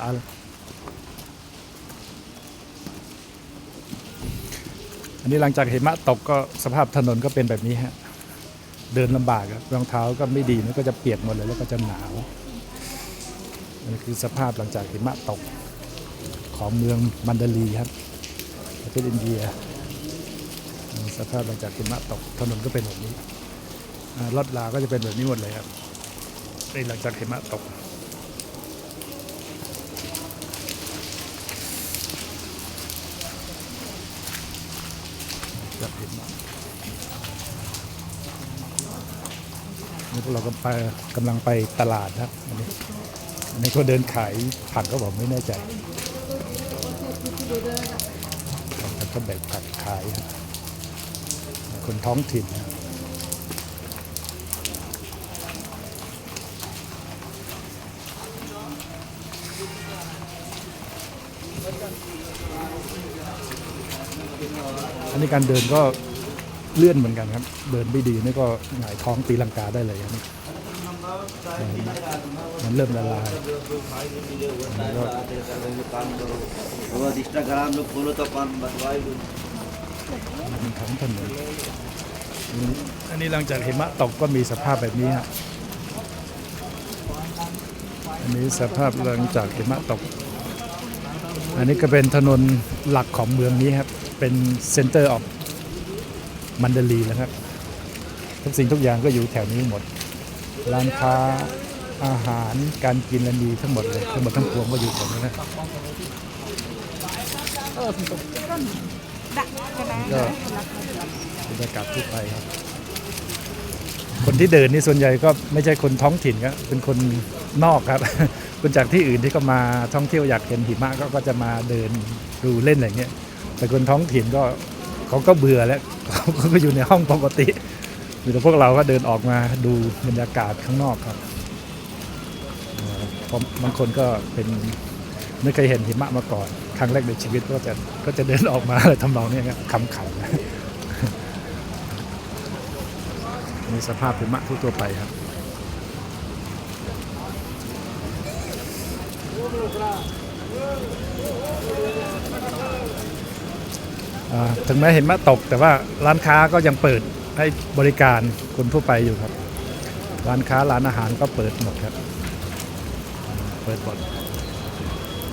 ร้านอันนี้หลังจากหิมะตกก็สภาพถนนก็เป็นแบบนี้ฮะ เดินลำบากครับรองเท้าก็ไม่ดีมันก็จะเปียกหมดเลยแล้วก็จะหนาวนี่คือสภาพหลังจากหิมะตกของเมืองมันดาลีครับประเทศอินเดีย สภาพหลังจากหิมะตกถนนก็เป็นแบบนี้รถลาก็จะเป็นแบบนี้หมดเลยครับนี่หลังจากหิมะตกหิมะ นี่พวกเราก็ไปกำลังไปตลาดครับอันนี้อันนี้ก็เดินขายผักก็บอกไม่แน่ใจแล้วก็แบกผักขายครับคนท้องถิ่นนะอันนี้การเดินก็ เลื่อนเหมือนกันครับ เดินไม่ดีนี่ก็หงายท้องตีลังกาได้เลยครับมันเริ่มละลายมันของถนนอันนี้หลังจากหิมะตกก็มีสภาพแบบนี้ฮะอันนี้สภาพหลังจากหิมะตก อันนี้ก็เป็นถนนหลักของเมืองนี้ครับ เป็นเซ็นเตอร์ออฟ มันเดลีนะครับ ทุกสิ่งทุกอย่างก็อยู่แถวนี้หมด ร้านค้าอาหารการกินและมีทั้งหมดเลยทั้งหมดทั้งปวงก็อยู่แถวนี้นะก็บรรยากาศทั่วไปครับ คนที่เดินนี่ส่วนใหญ่ก็ไม่ใช่คนท้องถิ่นครับเป็นคนนอกครับคนจากที่อื่นที่ก็มาท่องเที่ยวอยากเห็นหิมะก็จะมาเดินดูเล่นอะไรเงี้ยแต่คนท้องถิ่นก็ เขาก็เบื่อแล้วเขาก็อยู่ในห้องปกติมีแต่พวกเราก็เดินออกมาดูบรรยากาศข้างนอกครับเพราะบางคนก็เป็นไม่เคยเห็นหิมะมาก่อน ครั้งแรกในชีวิตก็จะก็จะเดินออกมาทำนองเนี้ยครับขำๆมีสภาพหิมะทั่วๆไปครับ ถึงแม้เห็นมะตก แต่ว่าร้านค้าก็ยังเปิดให้บริการคนทั่วไปอยู่ครับ ร้านค้าร้านอาหารก็เปิดหมดครับ เปิดหมด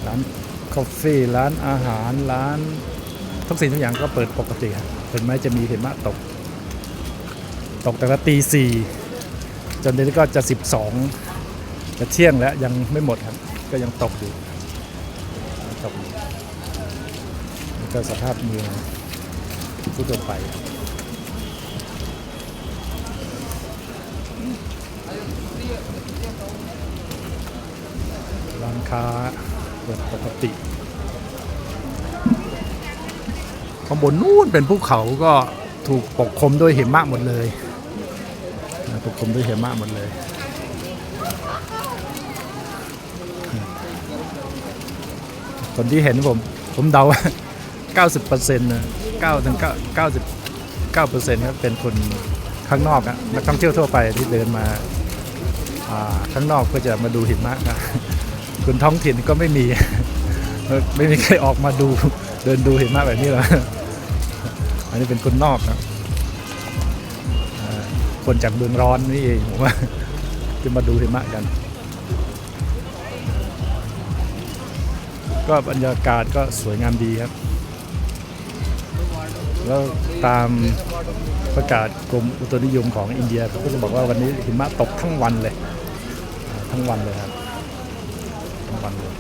ร้านกาแฟร้านอาหารร้านทุกสิ่งทุกอย่างก็เปิดปกติครับถึงแม้จะมีเห็นมะตก ตกแต่ว่าตีสี่จนนี้ก็จะ 12 จะเที่ยงแล้วยังไม่หมดครับ ก็ยังตกอยู่ตกอยู่ นี่ ก็สภาพเมืองทั่วไปร้านค้าเปิดปกติข้างบนนู้นเป็นภูเขาก็ถูกปกคลุมด้วยหิมะหมดเลยปกคลุมด้วยหิมะหมดเลยคนที่เห็นผม ผมเดา 90%นะ9ถึง9 99%ครับเป็นคนข้างนอกอะนักท่องเที่ยวทั่วไปที่เดินมาข้างนอกเพื่อจะมาดูหิมะครับคนท้องถิ่นก็ไม่มี ไม่มีใครออกมาดูเดินดูหิมะแบบนี้หรอกอันนี้เป็นคนนอกครับอ่าคนจากเมืองร้อนนี่เองผมว่าที่มาดูหิมะกัน ก็บรรยากาศก็สวยงามดีครับ แล้วตามประกาศกรมอุตุนิยมของอินเดียเขาก็จะบอกว่าวันนี้หิมะตกทั้งวันเลย ทั้งวันเลยครับทั้งวันเลย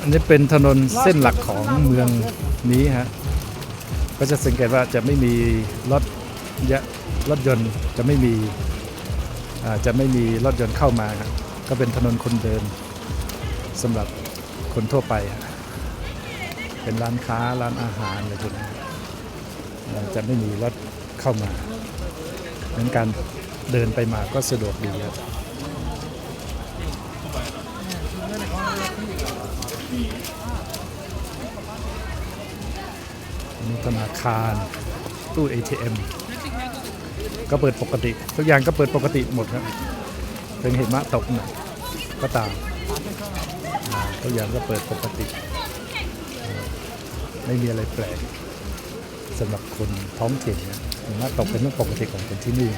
อันนี้เป็นถนนเส้นหลักของเมืองนี้ฮะก็จะสังเกตว่าจะไม่มีรถยะรถยนต์จะไม่มีอาจะไม่มีรถยนต์เข้ามาครับก็เป็นถนนคนเดินสำหรับคนทั่วไปฮะ เป็นร้านค้าร้านอาหารอะไรพวกนี้อ่าจะไม่มีรถเข้ามาดังนั้นการเดินไปมาก็สะดวกดีครับมีธนาคารตู้ ATM ก็เปิดปกติ ทุกอย่างก็เปิดปกติหมดครับเป็นเห็นมะตกหน่อยก็ตามทุกอย่างก็เปิดปกติ ไม่มีอะไรแปลกสำหรับคนท้องถิ่นนะหิมะตกเป็นเรื่องปกติของคนที่นี่